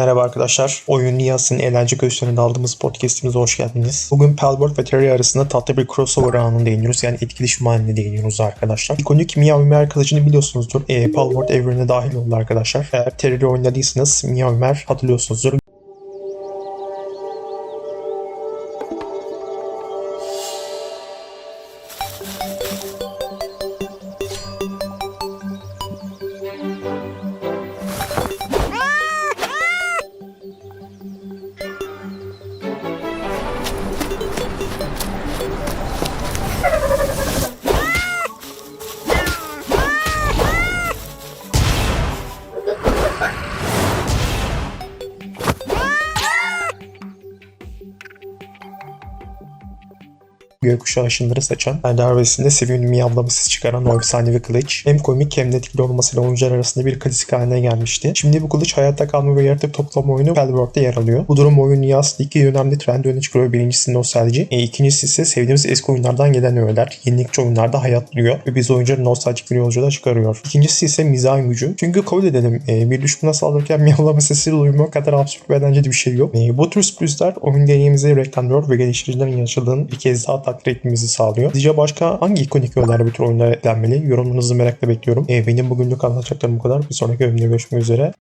Merhaba arkadaşlar. Oyun Niyas'ın eğlence göğüslerinde aldığımız podcastimize hoş geldiniz. Bugün Palworld ve Terry arasında tatlı bir crossover anını değiniyoruz. Yani etkileşim haline değiniyoruz arkadaşlar. İkonik Meow Mer kılıcını biliyorsunuzdur. E, Palworld evrenine dahil oldu arkadaşlar. Eğer Terry'i oynadıysanız Meow Mer hatırlıyorsunuzdur. Gökkuşağı ışınları saçan, her darbesinde sevimli miyavlaması çıkaran o efsanevi kılıç hem komik hem de etkili olmasıyla oyuncular arasında bir klasik haline gelmişti. Şimdi bu kılıç hayatta kalma ve yaratık toplama oyunu Palworld'da yer alıyor. Bu durum oyun Niyas'ta iki önemli trendi öne çıkarıyor. Birincisi nostalji, e, ikincisi ise sevdiğimiz eski oyunlardan gelen öğeler. Yenilikçi oyunlarda hayatlıyor ve biz oyuncuları nostaljik bir yolculuğa çıkarıyor. İkincisi ise mizahın gücü. Çünkü kabul edelim e, bir düşmana saldırırken miyavlama sesi duymak kadar absürt ve eğlenceli bir şey yok. E, bu tür sürprizler oyun deneyimizi reklamlıyor ve geliştiricilerin yaşadığını bir kez daha takdir etmemizi sağlıyor. Sizce başka hangi ikonik öğeler bu tür oyunlara eklenmeli? Yorumlarınızı merakla bekliyorum. E, benim bugünlük anlatacaklarım bu kadar. Bir sonraki bölümde görüşmek üzere.